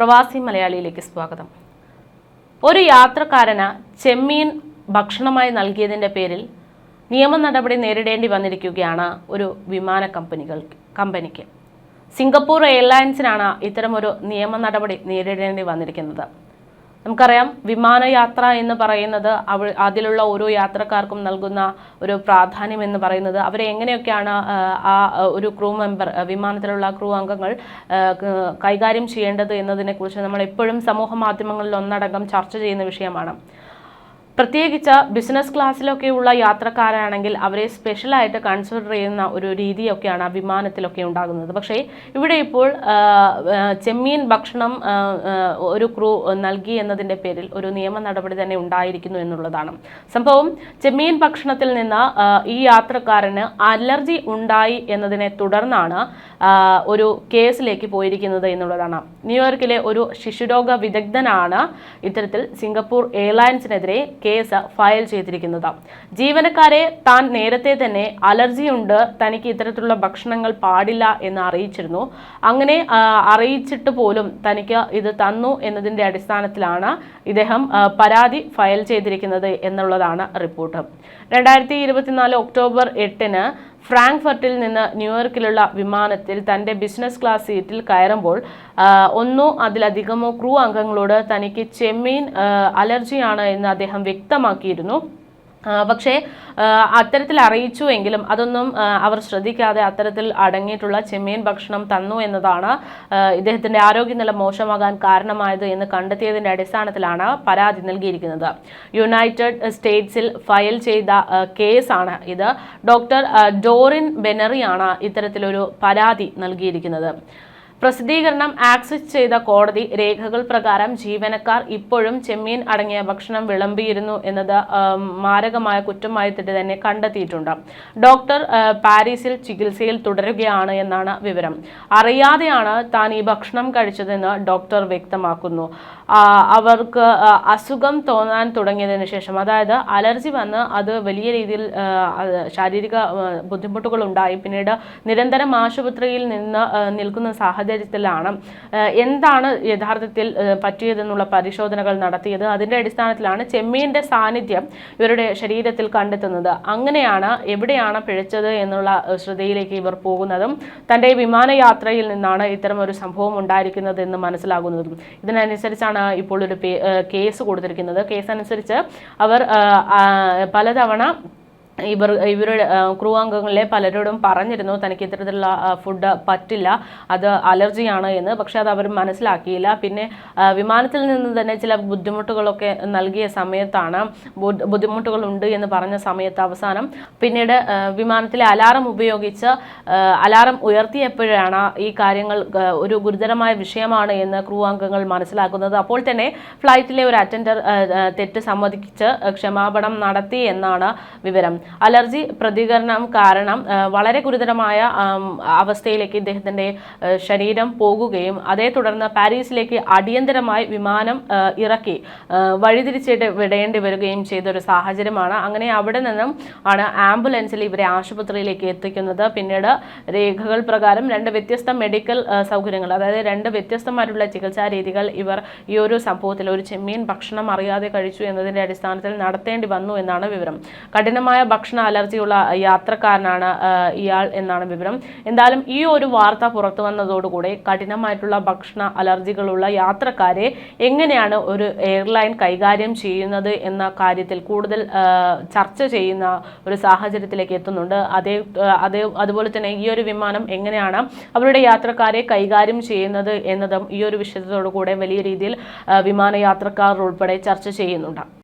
പ്രവാസി മലയാളിയിലേക്ക് സ്വാഗതം. ഒരു യാത്രക്കാരന് ചെമ്മീൻ ഭക്ഷണമായി നൽകിയതിന്റെ പേരിൽ നിയമ നടപടി നേരിടേണ്ടി വന്നിരിക്കുകയാണ് ഒരു വിമാന കമ്പനികൾ കമ്പനിക്ക്. സിംഗപ്പൂർ എയർലൈൻസിനാണ് ഇത്തരമൊരു നിയമ നടപടി നേരിടേണ്ടി വന്നിരിക്കുന്നത്. നമുക്കറിയാം വിമാനയാത്ര എന്ന് പറയുന്നത് അവ അതിലുള്ള ഓരോ യാത്രക്കാർക്കും നൽകുന്ന ഒരു പ്രാധാന്യം എന്ന് പറയുന്നത്. അവരെ എങ്ങനെയൊക്കെയാണ് ആ, ഒരു ക്രൂ മെമ്പർ വിമാനത്തിലുള്ള ക്രൂ അംഗങ്ങൾ കൈകാര്യം ചെയ്യേണ്ടത് എന്നതിനെക്കുറിച്ച് നമ്മൾ എപ്പോഴും സമൂഹ മാധ്യമങ്ങളിൽ ഒന്നടങ്കം ചർച്ച ചെയ്യുന്ന വിഷയമാണ്. പ്രത്യേകിച്ച് ബിസിനസ് ക്ലാസ്സിലൊക്കെയുള്ള യാത്രക്കാരാണെങ്കിൽ അവരെ സ്പെഷ്യലായിട്ട് കൺസിഡർ ചെയ്യുന്ന ഒരു രീതിയൊക്കെയാണ് വിമാനത്തിലൊക്കെ ഉണ്ടാകുന്നത്. പക്ഷേ ഇവിടെ ഇപ്പോൾ ചെമ്മീൻ ഭക്ഷണം ഒരു ക്രൂ നൽകി എന്നതിന്റെ പേരിൽ ഒരു നിയമ നടപടി തന്നെ ഉണ്ടായിരിക്കുന്നു എന്നുള്ളതാണ്. സംഭവം ചെമ്മീൻ ഭക്ഷണത്തിൽ നിന്ന് ഈ യാത്രക്കാരന് അലർജി ഉണ്ടായി എന്നതിനെ തുടർന്നാണ് ഒരു കേസിലേക്ക് പോയിരിക്കുന്നത് എന്നുള്ളതാണ്. ന്യൂയോർക്കിലെ ഒരു ശിശുരോഗ വിദഗ്ധനാണ് ഇത്തരത്തിൽ സിംഗപ്പൂർ എയർലൈൻസിനെതിരെ കേസ് ഫയൽ ചെയ്തിരിക്കുന്നത്. ജീവനക്കാരെ താൻ നേരത്തെ തന്നെ അലർജിയുണ്ട് തനിക്ക് ഇത്തരത്തിലുള്ള ഭക്ഷണങ്ങൾ പാടില്ല എന്ന് അറിയിച്ചിരുന്നു. അങ്ങനെ അറിയിച്ചിട്ട് പോലും തനിക്ക് ഇത് തന്നു എന്നതിന്റെ അടിസ്ഥാനത്തിലാണ് ഇദ്ദേഹം പരാതി ഫയൽ ചെയ്തിരിക്കുന്നത് എന്നുള്ളതാണ് റിപ്പോർട്ട്. രണ്ടായിരത്തി ഇരുപത്തിനാല് ഒക്ടോബർ എട്ടിന് ഫ്രാങ്ക്ഫർട്ടിൽ നിന്ന് ന്യൂയോർക്കിലുള്ള വിമാനത്തിൽ തന്റെ ബിസിനസ് ക്ലാസ് സീറ്റിൽ കയറുമ്പോൾ ഒന്നോ അതിലധികമോ ക്രൂ അംഗങ്ങളോട് തനിക്ക് ചെമ്മീൻ അലർജിയാണ് എന്ന് അദ്ദേഹം വ്യക്തമാക്കിയിരുന്നു. പക്ഷേ അത്തരത്തിൽ അറിയിച്ചു എങ്കിലും അതൊന്നും അവർ ശ്രദ്ധിക്കാതെ അത്തരത്തിൽ അടങ്ങിയിട്ടുള്ള ചെമ്മീൻ ഭക്ഷണം തന്നു എന്നതാണ് ഇദ്ദേഹത്തിന്റെ ആരോഗ്യനില മോശമാകാൻ കാരണമായത് എന്ന് കണ്ടെത്തിയതിന്റെ അടിസ്ഥാനത്തിലാണ് പരാതി നൽകിയിരിക്കുന്നത്. യുണൈറ്റഡ് സ്റ്റേറ്റ്സിൽ ഫയൽ ചെയ്ത കേസാണ് ഇത്. ഡോക്ടർ ഡോറിൻ ബെനറിയാണ് ഇത്തരത്തിലൊരു പരാതി നൽകിയിരിക്കുന്നത്. പ്രസിദ്ധീകരണം ആക്സസ് ചെയ്ത കോടതി രേഖകൾ പ്രകാരം ജീവനക്കാർ ഇപ്പോഴും ചെമ്മീൻ അടങ്ങിയ ഭക്ഷണം വിളമ്പിയിരുന്നു എന്നത് മാരകമായ കുറ്റമായിട്ട് തന്നെ കണ്ടെത്തിയിട്ടുണ്ട്. ഡോക്ടർ പാരീസിൽ ചികിത്സയിൽ തുടരുകയാണ് എന്നാണ് വിവരം. അറിയാതെയാണ് താൻ ഈ ഭക്ഷണം കഴിച്ചതെന്ന് ഡോക്ടർ വ്യക്തമാക്കുന്നു. അവർക്ക് അസുഖം തോന്നാൻ തുടങ്ങിയതിന് ശേഷം അതായത് അലർജി വന്ന് അത് വലിയ രീതിയിൽ ശാരീരിക ബുദ്ധിമുട്ടുകൾ ഉണ്ടായി പിന്നീട് നിരന്തരം ആശുപത്രിയിൽ നിന്ന് നിൽക്കുന്ന നിൽക്കുന്ന സാഹചര്യത്തിലാണ് എന്താണ് യഥാർത്ഥത്തിൽ പറ്റിയതെന്നുള്ള പരിശോധനകൾ നടത്തിയത്? അതിന്റെ അടിസ്ഥാനത്തിലാണ് ചെമ്മീന്റെ സാന്നിധ്യം ഇവരുടെ ശരീരത്തിൽ കണ്ടെത്തുന്നത്. അങ്ങനെയാണ് എവിടെയാണ് പിഴച്ചത് എന്നുള്ള ശ്രദ്ധയിലേക്ക് ഇവർ പോകുന്നതും തന്റെ വിമാനയാത്രയിൽ നിന്നാണ് ഇത്തരം ഒരു സംഭവം ഉണ്ടായിരിക്കുന്നത് എന്ന് മനസ്സിലാകുന്നതും. ഇതിനനുസരിച്ചാണ് ഇപ്പോൾ ഒരു കേസ് കൊടുത്തിരിക്കുന്നത്. കേസ് അനുസരിച്ച് അവർ പലതവണ ഇവർ ഇവരുടെ ക്രൂ അംഗങ്ങളിലെ പലരോടും പറഞ്ഞിരുന്നു തനിക്ക് ഇത്തരത്തിലുള്ള ഫുഡ് പറ്റില്ല അത് അലർജിയാണ് എന്ന്. പക്ഷേ അത് അവർ മനസ്സിലാക്കിയില്ല. പിന്നെ വിമാനത്തിൽ നിന്ന് തന്നെ ചില ബുദ്ധിമുട്ടുകളൊക്കെ നൽകിയ സമയത്താണ് ബുദ്ധിമുട്ടുകളുണ്ട് എന്ന് പറഞ്ഞ സമയത്ത് അവസാനം പിന്നീട് വിമാനത്തിലെ അലാറം ഉപയോഗിച്ച് അലാറം ഉയർത്തിയപ്പോഴാണ് ഈ കാര്യങ്ങൾ ഒരു ഗുരുതരമായ വിഷയമാണ് എന്ന് ക്രൂ അംഗങ്ങൾ മനസ്സിലാക്കുന്നത്. അപ്പോൾ തന്നെ ഫ്ലൈറ്റിലെ ഒരു അറ്റൻഡർ തെറ്റ് സമ്മതിച്ച് ക്ഷമാപണം നടത്തി എന്നാണ് വിവരം. അലർജി പ്രതികരണം കാരണം വളരെ ഗുരുതരമായ അവസ്ഥയിലേക്ക് ഇദ്ദേഹത്തിന്റെ ശരീരം പോകുകയും അതേ തുടർന്ന് പാരീസിലേക്ക് അടിയന്തരമായി വിമാനം ഇറക്കി വഴിതിരിച്ചിട്ട് വിടേണ്ടി വരികയും ചെയ്ത ഒരു സാഹചര്യമാണ്. അങ്ങനെ അവിടെ നിന്നും ആണ് ആംബുലൻസിൽ ഇവരെ ആശുപത്രിയിലേക്ക് എത്തിക്കുന്നത്. പിന്നീട് രേഖകൾ പ്രകാരം രണ്ട് വ്യത്യസ്ത മെഡിക്കൽ സൗകര്യങ്ങൾ അതായത് രണ്ട് വ്യത്യസ്തമായിട്ടുള്ള ചികിത്സാ രീതികൾ ഇവർ ഈ ഒരു സംഭവത്തിൽ ഒരു ചെമ്മീൻ ഭക്ഷണം അറിയാതെ കഴിച്ചു എന്നതിന്റെ അടിസ്ഥാനത്തിൽ നടത്തേണ്ടി വന്നു എന്നാണ് വിവരം. കഠിനമായ ഭക്ഷണ അലർജിയുള്ള യാത്രക്കാരനാണ് ഇയാൾ എന്നാണ് വിവരം. എന്തായാലും ഈ ഒരു വാർത്ത പുറത്തു വന്നതോടുകൂടി കഠിനമായിട്ടുള്ള ഭക്ഷണ അലർജികളുള്ള യാത്രക്കാരെ എങ്ങനെയാണ് ഒരു എയർലൈൻ കൈകാര്യം ചെയ്യുന്നത് എന്ന കാര്യത്തിൽ കൂടുതൽ ചർച്ച ചെയ്യുന്ന ഒരു സാഹചര്യത്തിലേക്ക് എത്തുന്നുണ്ട്. അതേ അതേ അതുപോലെ തന്നെ ഈ ഒരു വിമാനം എങ്ങനെയാണ് അവരുടെ യാത്രക്കാരെ കൈകാര്യം ചെയ്യുന്നത് എന്നതും ഈ ഒരു വിഷയത്തോടു കൂടെ വലിയ രീതിയിൽ വിമാന വിമാനയാത്രക്കാർ ഉൾപ്പെടെ ചർച്ച ചെയ്യുന്നുണ്ട്.